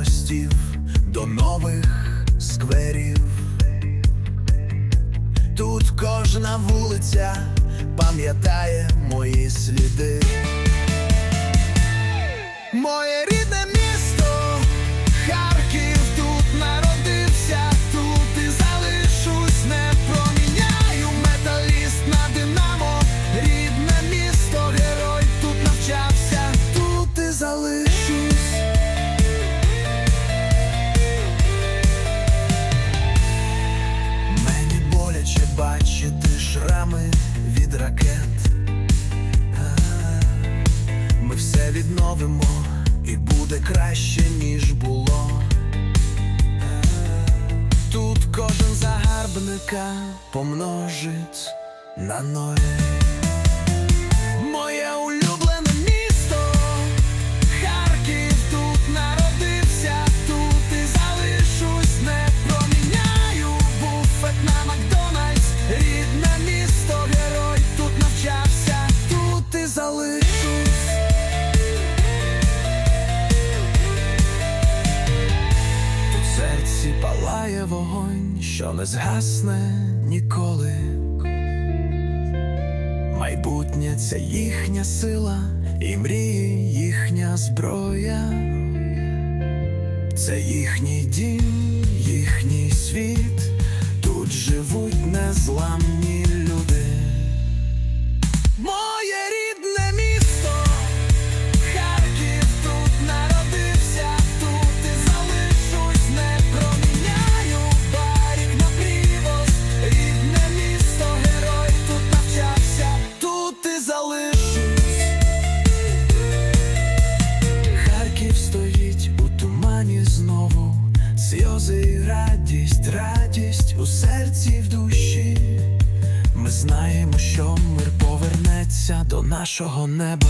мостів, до нових скверів. Тут кожна вулиця пам'ятає мої сліди. Бачити шрами від ракет. Ми все відновимо і буде краще, ніж було. Тут кожен загарбника помножить на ноль. Вогонь, що не згасне ніколи. Майбутнє це їхня сила і мрії їхня зброя. Це їхній дім, їхній світ, тут живуть незламні сльози радість, радість у серці в душі. Ми знаємо, що мир повернеться до нашого неба.